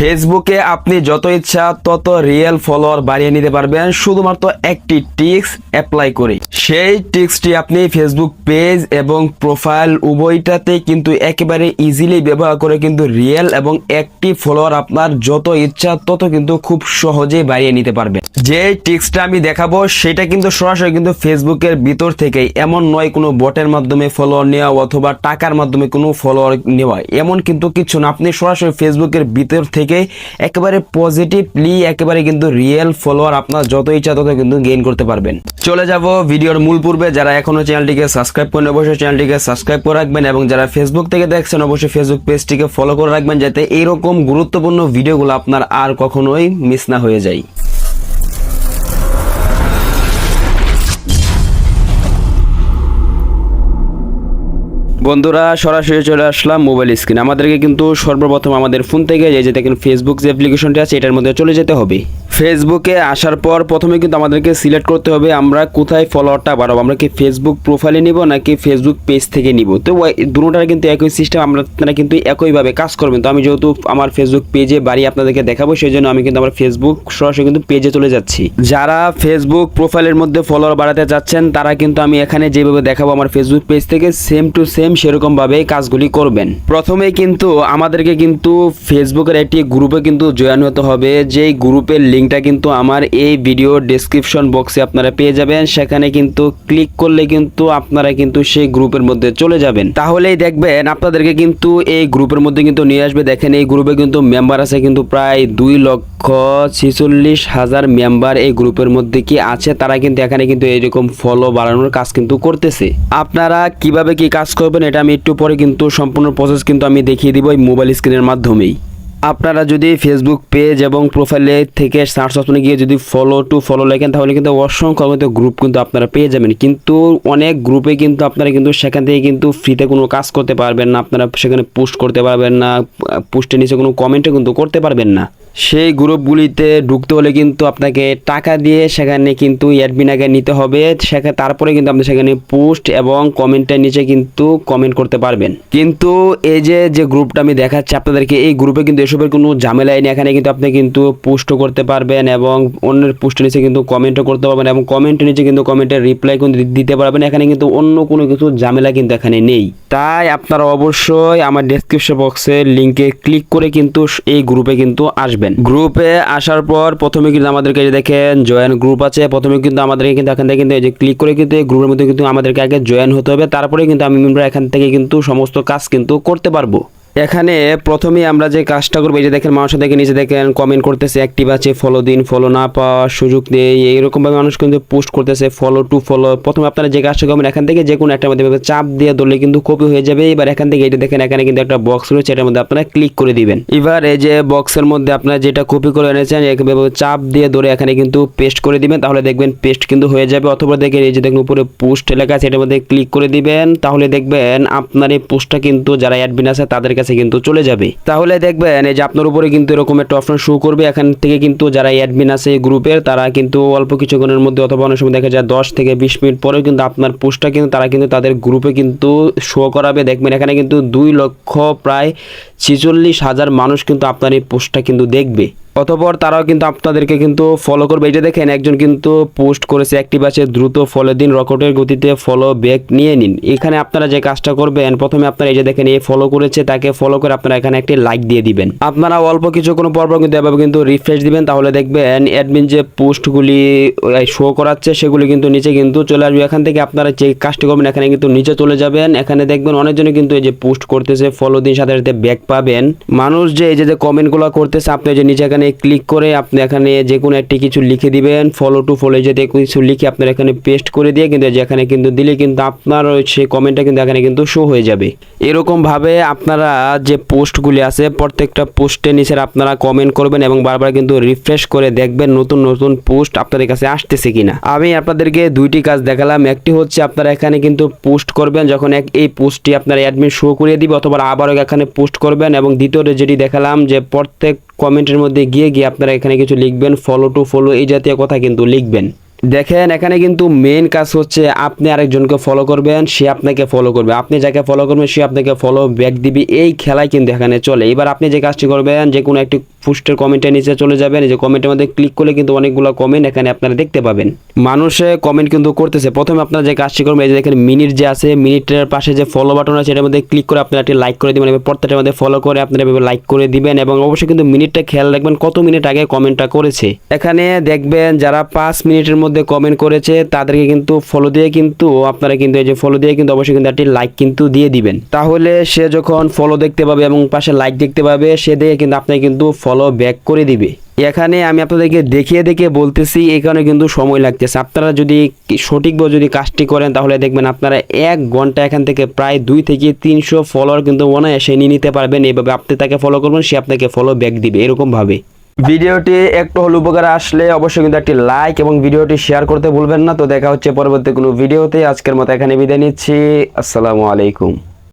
ফেসবুকে আপনি যত ইচ্ছা তত রিয়েল ফলোয়ার বাড়িয়ে নিতে পারবেন। শুধুমাত্র একটি টিক্স অ্যাপ্লাই করে। সেই টিক্সটি আপনি ফেসবুক পেজ এবং প্রোফাইল উভয়টাতে কিন্তু একেবারে ইজিলি ব্যবহার করে কিন্তু রিয়েল এবং একটি ফলোয়ার আপনার যত ইচ্ছা তত কিন্তু খুব সহজেই বাড়িয়ে নিতে পারবেন। যে টিক্সটা আমি দেখাবো, সেটা কিন্তু সরাসরি কিন্তু ফেসবুকের ভিতর থেকে এমন নয় কোনো বটের মাধ্যমে ফলোয়ার নেওয়া অথবা টাকার মাধ্যমে কোনো ফলোয়ার নেওয়া, এমন কিন্তু কিছু না। আপনি সরাসরি ফেসবুকের ভিতর থেকে একেবারে পজিটিভলি একেবারে কিন্তু রিয়েল ফলোয়ার আপনার যত ইচ্ছা তত কিন্তু গেইন করতে পারবেন। চলে যাব ভিডিওর মূল পূর্বে। যারা এখনও চ্যানেলটিকে সাবস্ক্রাইব করেন অবশ্যই চ্যানেলটিকে সাবস্ক্রাইব করে রাখবেন এবং যারা ফেসবুক থেকে দেখছেন, অবশ্যই ফেসবুক পেজটিকে ফলো করে রাখবেন, যাতে এরকম গুরুত্বপূর্ণ ভিডিওগুলো আপনার আর কখনোই মিস না হয়ে যায়। বন্ধুরা, সরাসরি চলে আসলাম মোবাইল স্ক্রিন আমাদেরকে কিন্তু সর্বপ্রথম আমাদের ফোন থেকে যে যে দেখেন ফেসবুক যে অ্যাপ্লিকেশনটি আছে, এটার মধ্যে চলে যেতে হবে। ফেসবুকে আসার পর প্রথমে কিন্তু আমাদেরকে সিলেক্ট করতে হবে আমরা কোথায় ফলোয়ারটা বাড়াবো? আমরা কি ফেসবুক প্রোফাইলে নিব নাকি ফেসবুক পেজ থেকে নিব? তো দুটোটার কিন্তু একই সিস্টেম আপনারা কিন্তু একইভাবে কাজ করবেন। তো আমি যেহেতু আমার ফেসবুক পেজে বাড়ি আপনাদেরকে দেখাবো সেই জন্য আমি কিন্তু আমার ফেসবুক সরাসরি কিন্তু পেজে চলে যাচ্ছি। যারা ফেসবুক প্রোফাইলের মধ্যে ফলোয়ার বাড়াতে চাচ্ছেন, তারা কিন্তু আমি এখানে যেভাবে দেখাবো আমার ফেসবুক পেজ থেকে সেম টু সেম সেরকম ভাবে কাজগুলি করবেন। প্রথমে কিন্তু আমাদেরকে কিন্তু ফেসবুকের একটি গ্রুপে কিন্তু জয়েন হতে হবে। যেই গ্রুপের লিঙ্কটা কিন্তু আমার এই ভিডিও ডেসক্রিপশন বক্সে আপনারা পেয়ে যাবেন। সেখানে কিন্তু ক্লিক করলে কিন্তু আপনারা কিন্তু সেই গ্রুপের মধ্যে চলে যাবেন। তাহলেই দেখবেন আপনাদেরকে কিন্তু এই গ্রুপের মধ্যে কিন্তু নিয়ে আসবে। দেখেন এই গ্রুপে কিন্তু মেম্বার আছে কিন্তু প্রায় দুই লক্ষ ছিচল্লিশ হাজার মেম্বার এই গ্রুপের মধ্যে কি আছে, তারা কিন্তু এখানে কিন্তু এরকম ফলো বাড়ানোর কাজ কিন্তু করতেছে। আপনারা কীভাবে কি কাজ করবেন, এটা আমি একটু পরে কিন্তু সম্পূর্ণ প্রসেস কিন্তু আমি দেখিয়ে দিব এই মোবাইল স্ক্রিনের মাধ্যমেই। আপনারা যদি ফেসবুক পেজ এবং প্রোফাইলে থেকে সার্চ অপশনে গিয়ে যদি ফলো টু ফলো লেখেন, তাহলে কিন্তু অসংখ্য কিন্তু গ্রুপ কিন্তু আপনারা পেয়ে যাবেন। কিন্তু অনেক গ্রুপে কিন্তু আপনারা কিন্তু সেখান থেকে কিন্তু ফ্রিতে কোনো কাজ করতে পারবেন না, আপনারা সেখানে পোস্ট করতে পারবেন না পোস্টের নিচে কোনো কমেন্টও কিন্তু করতে পারবেন না। সেই গ্রুপগুলিতে ঢুকতে হলে কিন্তু আপনাকে টাকা দিয়ে সেখানে কিন্তু অ্যাডমিন আগে নিতে হবে সেখানে তারপরে কিন্তু আপনি সেখানে পোস্ট এবং কমেন্টের নিচে কিন্তু কমেন্ট করতে পারবেন। কিন্তু এই যে যে গ্রুপটা আমি দেখাচ্ছি আপনাদেরকে, এই গ্রুপে কিন্তু এসবের কোনো ঝামেলাই নেই। এখানে কিন্তু আপনি কিন্তু পোস্টও করতে পারবেন এবং অন্যের পোস্টের নিচে কিন্তু কমেন্টও করতে পারবেন এবং কমেন্টের নিচে কিন্তু কমেন্টের রিপ্লাই কিন্তু দিতে পারবেন। এখানে কিন্তু অন্য কোনো কিছু ঝামেলা কিন্তু এখানে নেই। তাই আপনারা অবশ্যই আমার ডেসক্রিপশন বক্সে লিঙ্কে ক্লিক করে কিন্তু এই গ্রুপে কিন্তু আসবেন। গ্রুপে আসার পর প্রথমে কিন্তু আমাদেরকে যে দেখেন জয়েন গ্রুপ আছে। প্রথমে কিন্তু আমাদেরকে কিন্তু এখান থেকে কিন্তু এই যে ক্লিক করে কিন্তু এই গ্রুপের মধ্যে কিন্তু আমাদেরকে আগে জয়েন হতে হবে। তারপরে কিন্তু আমি এখান থেকে কিন্তু সমস্ত কাজ কিন্তু করতে পারব। এখানে প্রথমে আমরা যে কাজটা করব, এই যে দেখেন মানুষের দেখে নিচে দেখেন কমেন্ট করতেছে অ্যাক্টিভ আছে ফলো দিন ফলো না পাওয়ার সুযোগ নেই। এইরকমভাবে মানুষ কিন্তু পোস্ট করতেছে ফলো টু ফলো প্রথমে আপনারা যে কাজটা করবেন, এখান থেকে যে কোনো একটা মধ্যে চাপ দিয়ে ধরলে কিন্তু কপি হয়ে যাবে। এবার এখান থেকে এটা দেখেন, এখানে কিন্তু একটা বক্স রয়েছে, এটার মধ্যে আপনারা ক্লিক করে দিবেন। এবার এই যে বক্সের মধ্যে আপনারা যেটা কপি করে এনেছেন চাপ দিয়ে ধরে এখানে কিন্তু পেস্ট করে দিবেন, তাহলে দেখবেন পেস্ট কিন্তু হয়ে যাবে। অথবা দেখেন এই যে দেখুন, উপরে পোস্ট লেখা আছে, এটার মধ্যে ক্লিক করে দিবেন, তাহলে দেখবেন আপনার এই পোস্টটা কিন্তু যারা অ্যাডমিন আছে, তাদের কাছে কিন্তু চলে যাবে। তাহলে দেখবেন এই যে আপনার উপরে কিন্তু এরকম একটা অপশন শো করবে। এখান থেকে কিন্তু যারা অ্যাডমিন আছে গ্রুপের তারা কিন্তু অল্প কিছুক্ষণের মধ্যে অথবা অনেক সময় দেখা যায় দশ থেকে বিশ মিনিট পরেও কিন্তু আপনার পোস্টটা কিন্তু তারা কিন্তু তাদের গ্রুপে কিন্তু শো করাবে। দেখবেন এখানে কিন্তু দুই লক্ষ প্রায় ছেচল্লিশ হাজার মানুষ কিন্তু আপনার এই পোস্টটা কিন্তু দেখবে। অতপর তারাও কিন্তু আপনাদেরকে কিন্তু ফলো করবে। যে দেখেন, একজন কিন্তু পোস্ট করেছে অ্যাক্টিভ আছে দ্রুত ফলো দিন রকেটের গতিতে ফলো ব্যাক নিয়ে নিন। এখানে আপনারা যে কাজটা করবেন, প্রথমে আপনারা এই যে দেখেন, এই ফলো করেছে, তাকে ফলো করে আপনারা এখানে একটি লাইক দিয়ে দিবেন। আপনারা অল্প কিছু কোনো পর্ব কিন্তু এভাবে কিন্তু রিফ্রেশ দিবেন, তাহলে দেখবেন অ্যাডমিন যে পোস্টগুলি শো করাচ্ছে, সেগুলি কিন্তু নিচে কিন্তু চলে আসবে। এখান থেকে আপনারা যে কাজটি করবেন, এখানে কিন্তু নিচে চলে যাবেন। এখানে দেখবেন অনেকজনে কিন্তু এই যে পোস্ট করতেছে ফলো দিন, সাথে সাথে ব্যাক পাবেন। মানুষ যে এই যে কমেন্টগুলো করতেছে, আপনি যে নিচে এখানে ক্লিক করে আপনি এখানে যে কোনো একটি কিছু লিখে দিবেন। ফলো টু ফলো যদি কিছু লিখে আপনার এখানে পেস্ট করে দিয়ে কিন্তু যেখানে কিন্তু দিলে কিন্তু আপনার সেই কমেন্টটা কিন্তু এখানে কিন্তু শো হয়ে যাবে। এরকমভাবে আপনারা যে পোস্টগুলি আছে, প্রত্যেকটা পোস্টের নিচে আপনারা কমেন্ট করবেন এবং বারবার কিন্তু রিফ্রেশ করে দেখবেন নতুন নতুন পোস্ট আপনাদের কাছে আসতেছে কিনা। আমি আপনাদেরকে দুইটি কাজ দেখালাম। একটি হচ্ছে আপনারা এখানে কিন্তু পোস্ট করবেন যখন এক, এই পোস্টটি আপনার অ্যাডমিন শো করিয়ে দিবে অথবা আবারও এখানে পোস্ট করবেন এবং দ্বিতীয়টা যেটি দেখালাম যে প্রত্যেক কমেন্টের মধ্যে গিয়ে গিয়ে আপনারা এখানে কিছু লিখবেন ফলো টু ফলো এই জাতীয় কথা কিন্তু লিখবেন। দেখেন, এখানে কিন্তু মেন কাজ হচ্ছে আপনি আরেকজনকে ফলো করবেন, সে আপনাকে ফলো করবে। আপনি যাকে ফলো করবেন, সে আপনাকে ফলো ব্যাক দিবে। এই খেলায় কিন্তু এখানে চলে। এবার আপনি যে কাজটি করবেন, যে কোনো একটি পোস্টের কমেন্টের নিচে চলে যাবেন। এই যে কমেন্টের মধ্যে ক্লিক করলে কিন্তু অনেকগুলো কমেন্ট এখানে আপনারা দেখতে পাবেন। মানুষে কমেন্ট কিন্তু করতেছে। প্রথমে আপনারা যে কাজটি করবেন, এই যে দেখেন মিনিট যে আছে মিনিটের পাশে যে ফলো বাটন আছে, এটার মধ্যে ক্লিক করে আপনারা একটি লাইক করে দিবেন এবার প্রত্যেকটার মধ্যে ফলো করে আপনারা এভাবে লাইক করে দিবেন এবং অবশ্যই কিন্তু মিনিটটা খেয়াল রাখবেন কত মিনিট আগে কমেন্টটা করেছে। এখানে দেখবেন যারা পাঁচ মিনিটের মধ্যে কমেন্ট করেছে, তাদেরকে কিন্তু ফলো দিয়ে কিন্তু আপনারা কিন্তু এই যে ফলো দিয়ে কিন্তু অবশ্যই কিন্তু একটি লাইক কিন্তু দিয়ে দিবেন। তাহলে সে যখন ফলো দেখতে পাবে এবং পাশে লাইক দেখতে পাবে, সে দেখে কিন্তু আপনাকে কিন্তু ফলো ব্যাক করে দিবে। এখানে আমি আপনাদেরকে দেখিয়ে দেখিয়ে বলতেছি, এখানে কিন্তু সময় লাগতেছে। আপনারা যদি সঠিকভাবে যদি কাজটি করেন, তাহলে দেখবেন আপনারা এক ঘণ্টা এখান থেকে প্রায় দুই থেকে তিনশো ফলোয়ার কিন্তু অনায়াসে নিয়ে নিতে পারবেন। এইভাবে আপনি তাকে ফলো করবেন, সে আপনাকে ফলো ব্যাক দিবে এরকমভাবে। ভিডিওটি একটু হল উপকার আসলে অবশ্যই কিন্তু একটি লাইক এবং ভিডিওটি শেয়ার করতে ভুলবেন না। তো দেখা হচ্ছে পরবর্তী কোনো ভিডিওতে। আজকের মতো এখানে বিদায় নিচ্ছি। আসসালামু আলাইকুম।